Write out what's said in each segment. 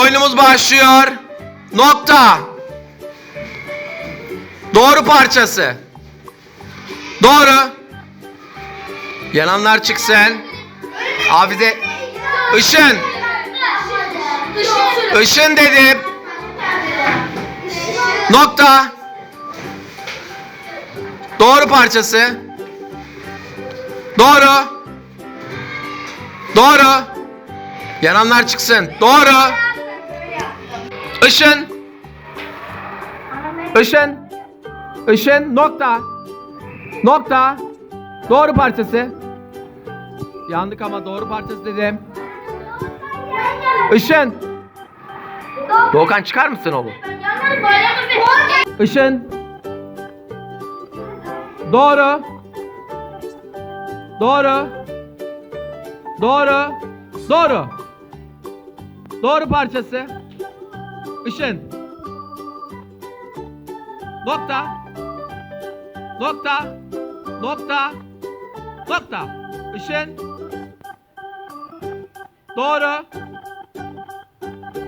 oyunumuz başlıyor. Nokta. Doğru parçası. Doğru. Yananlar çıksın. Hafize. Işın. Işın dedim. Nokta. Doğru parçası. Doğru. Doğru. Yananlar çıksın. Doğru. Işın. Işın. Işın. Nokta. Nokta. Doğru parçası. Yandık ama doğru parçası dedim. Işın. Doğukan çıkar mısın oğlum? Işın. Doğru. Doğru. Doğru. Doğru. Doğru parçası. Işın. Nokta. Nokta. Nokta. Nokta. Işın. Doğru.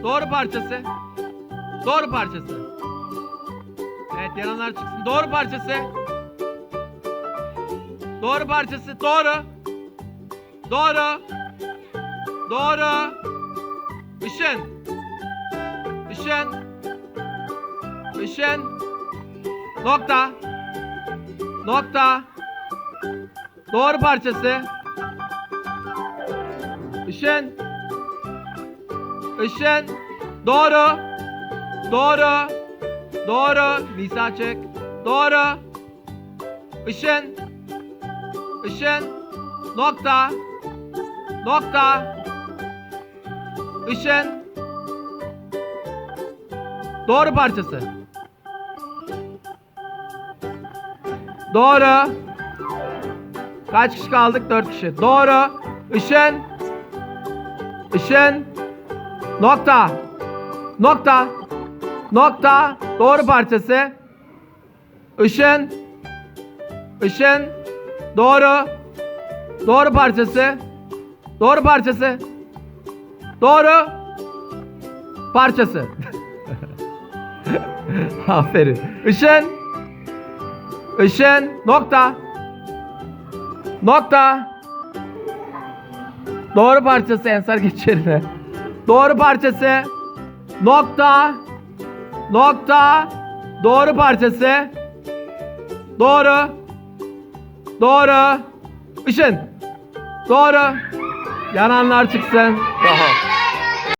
Doğru parçası. Doğru parçası. Evet yananlar çıksın. Doğru parçası. Doğru parçası. Doğru. Doğru. Doğru. Işın. Işın. Işın. Nokta. Nokta. Doğru parçası. Işın. Işın. Doğru. Doğru. Doğru. Nisa çek. Doğru. Işın. Işın. Nokta. Nokta. Işın. Doğru parçası. Doğru. Kaç kişi kaldık? Dört kişi. Doğru. Işın. Işın. Nokta. Nokta. Nokta. Doğru parçası. Işın. Işın. Doğru. Doğru parçası. Doğru parçası. Doğru. Parçası. Aferin. Işın. Işın. Nokta. Nokta. Doğru parçası Ensar geç. Doğru parçası. Nokta. Nokta. Doğru parçası. Doğru. Doğru. Işın. Doğru. Yananlar çıksın. Tamam.